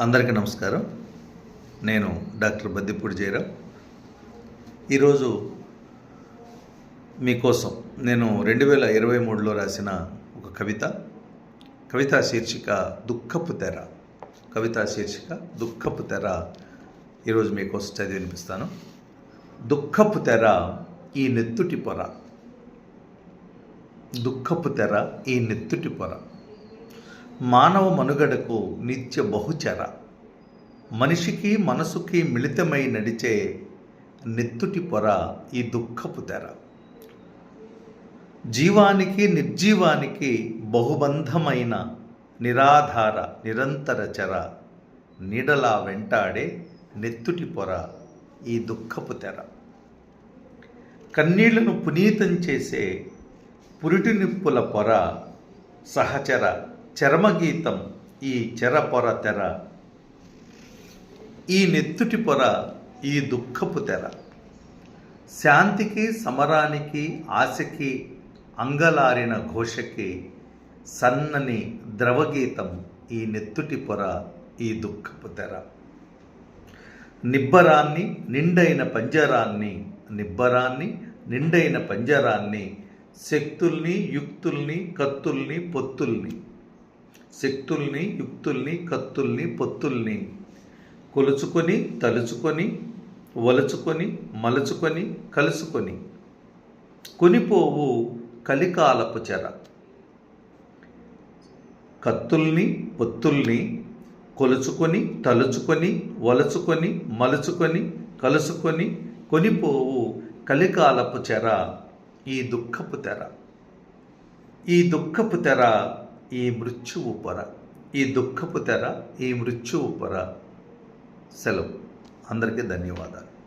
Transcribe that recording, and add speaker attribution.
Speaker 1: అందరికీ నమస్కారం. నేను డాక్టర్ బద్దిపూడి జయరాం ఈరోజు మీకోసం నేను రెండు వేల ఇరవై మూడులో రాసిన ఒక కవిత. కవితా శీర్షిక దుఃఖపు తెర. కవితా శీర్షిక దుఃఖపు తెర ఈరోజు మీకోసం చదివి వినిపిస్తాను. దుఃఖపు తెర ఈ నెత్తుటి పొర. దుఃఖపు తెర ఈ నెత్తుటి పొర. మానవ మనుగడకు నిత్య బహుచర. మనిషికి మనసుకి మిళితమై నడిచే నెత్తుటి పొర ఈ దుఃఖపు తెర. జీవానికి నిర్జీవానికి బహుబంధమైన నిరాధార నిరంతర చర నీడలా వెంటాడే నెత్తుటి పొర ఈ దుఃఖపు తెర. కన్నీళ్ళను పునీతం చేసే పురిటి నిప్పుల పొర సహచర చరమగీతం ఈ చెర పొర తెర. ఈ నెత్తుటి పొర ఈ దుఃఖపు తెర. శాంతికి సమరానికి ఆశకి అంగలారిన ఘోషకి సన్నని ద్రవగీతం ఈ నెత్తుటి పొర ఈ దుఃఖపు తెర. నిబ్బరాన్ని నిండైన పంజరాన్ని నిబ్బరాన్ని నిండైన పంజరాన్ని శక్తుల్ని యుక్తుల్ని కత్తుల్ని పొత్తుల్ని శక్తుల్ని యుక్తుల్ని కత్తుల్ని పొత్తుల్ని కొలుచుకొని తలుచుకొని వలుచుకొని మలుచుకొని కలుసుకొని కొనిపోవు కలికాలపు చెర. కత్తుల్ని పొత్తుల్ని కొలుచుకొని తలుచుకొని వలుచుకొని మలుచుకొని కలుసుకొని కొనిపోవు కలికాలపు చెర. ఈ దుఃఖపు తెర. ఈ దుఃఖపు తెర ఈ మృత్యువు పొర ఈ దుఃఖపు తెర ఈ మృత్యువు పొర సెలవు. అందరికీ ధన్యవాదాలు.